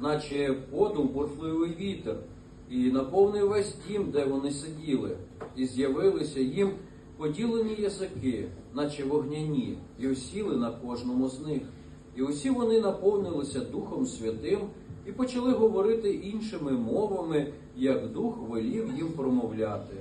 наче подув бурхливий вітер, і наповнив весь дім, де вони сиділи, і з'явилися їм поділені язики, наче вогняні, і осіли на кожному з них. І усі вони наповнилися Духом Святим і почали говорити іншими мовами, як Дух велів їм промовляти.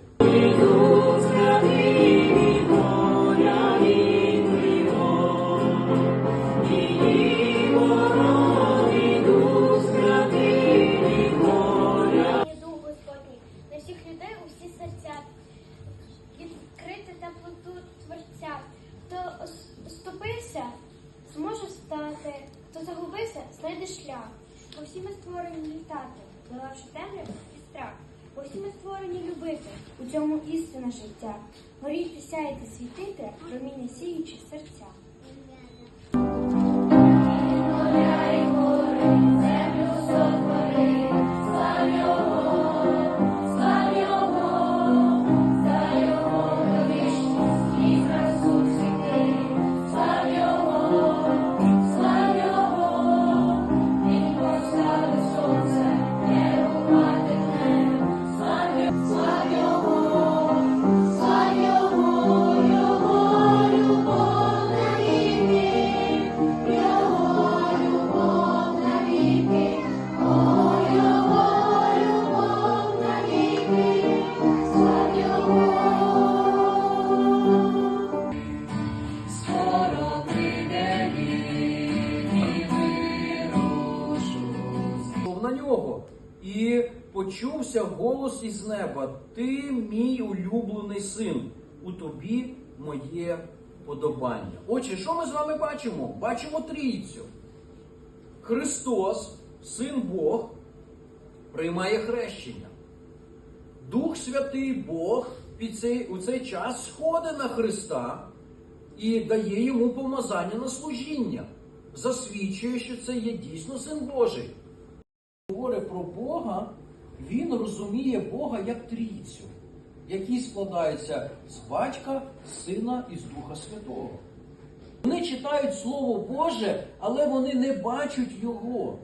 Хто загубився, шлях. Бо всі ми створені літати, долавши темряву і страх. Бо всі ми створені любити, у цьому істина життя. Горійте, сяйте, світити, проміння сіючи серця. Почувся голос із неба: Ти мій улюблений син, у тобі моє подобання. Отже, що ми з вами бачимо? Бачимо трійцю. Христос, син Бог, приймає хрещення. Дух Святий Бог під цей, у цей час сходить на Христа і дає йому помазання на служіння, засвідчує, що це є дійсно син Божий говорить про Бога, він розуміє Бога як трійцю, який складається з батька, сина і з Духа Святого. Вони читають Слово Боже, але вони не бачать Його.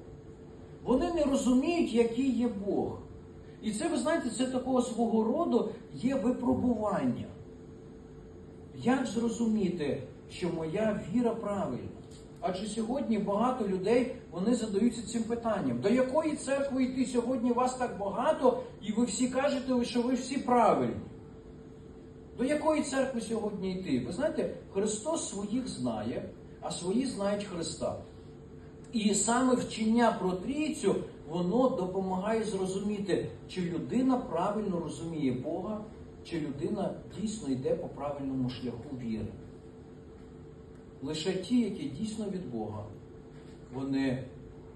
Вони не розуміють, який є Бог. І це, ви знаєте, це такого свого роду є випробування. Як зрозуміти, що моя віра правильна? Адже сьогодні багато людей вони задаються цим питанням: до якої церкви йти сьогодні вас так багато, і ви всі кажете, що ви всі правильні? До якої церкви сьогодні йти? Ви знаєте, Христос своїх знає, а свої знають Христа. І саме вчення про трійцю, воно допомагає зрозуміти, чи людина правильно розуміє Бога, чи людина дійсно йде по правильному шляху віри. Лише ті, які дійсно від Бога, вони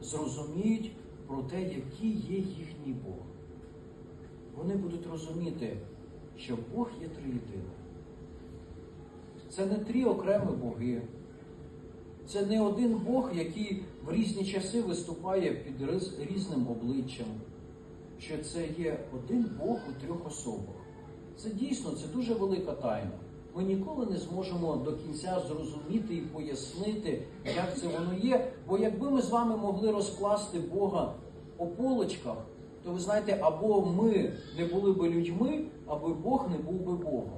зрозуміють про те, який є їхній Бог. Вони будуть розуміти, що Бог є триєдиний. Це не три окремі боги. Це не один Бог, який в різні часи виступає під різним обличчям. Що це є один Бог у трьох особах. Це дійсно це дуже велика тайна. Ми ніколи не зможемо до кінця зрозуміти і пояснити, як це воно є. Бо якби ми з вами могли розкласти Бога по полочках, то ви знаєте, або ми не були би людьми, або Бог не був би Богом.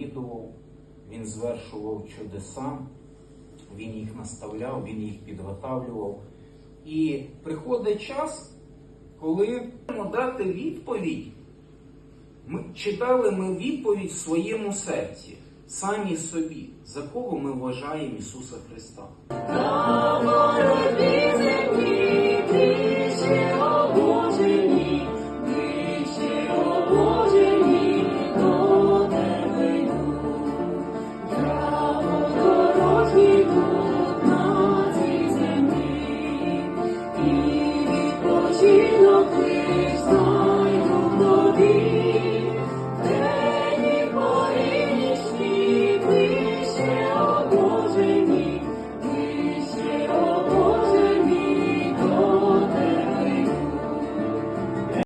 Проповідував, він звершував чудеса, він їх наставляв, він їх підготавлював. І приходить час, коли можемо дати відповідь, ми, чи дали ми відповідь в своєму серці, самі собі, за кого ми вважаємо Ісуса Христа.